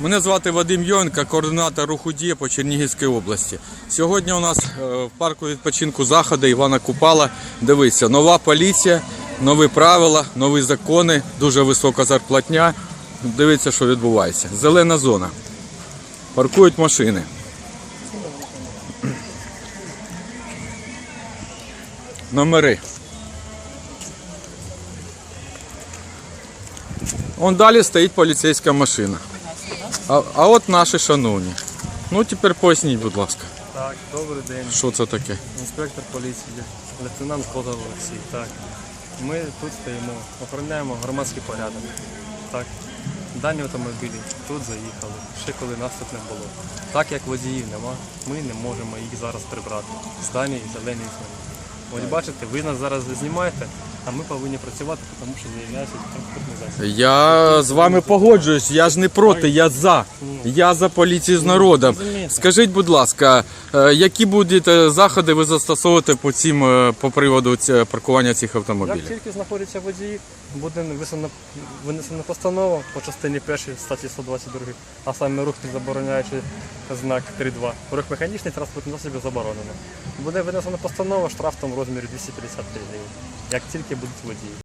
Мене звати Вадим Йонка, координатор руху дія по Чернігівській області. Сьогодні у нас е, в парку відпочинку заходи Івана Купала. Дивіться, нова поліція, нові правила, нові закони, дуже висока зарплатня. Дивіться, що відбувається. Зелена зона. Паркують машини. Номери. Вон далі стоїть поліцейська машина. А, а от наші шановні. Ну тепер поясніть, будь ласка, Так, добрий день. що це таке? Інспектор поліції, лейтенант Козов Олексій. Так. Ми тут стоїмо, охороняємо громадський порядок. Так. Дані автомобілі тут заїхали, ще коли нас тут не було. Так як водіїв нема, ми не можемо їх зараз прибрати. З дані зелені зони. Ось бачите, ви нас зараз знімаєте, а ми повинні працювати, тому що з'являється транспортний засіб. Я з вами погоджуюсь, я ж не проти, я за. Я за поліцію з народом. Скажіть, будь ласка, е, які будуть е, заходи ви застосовувати по цим е, по приводу паркування цих автомобілів? Як тільки знаходяться водії, буде висунена- винесена постанова по частині 1 статті 122, а саме рух не забороняючи знак 3.2. Рух механічний транспортний засобів заборонено. Буде винесена постанова штраф там в розмірі 250 гривень, як тільки будуть водії.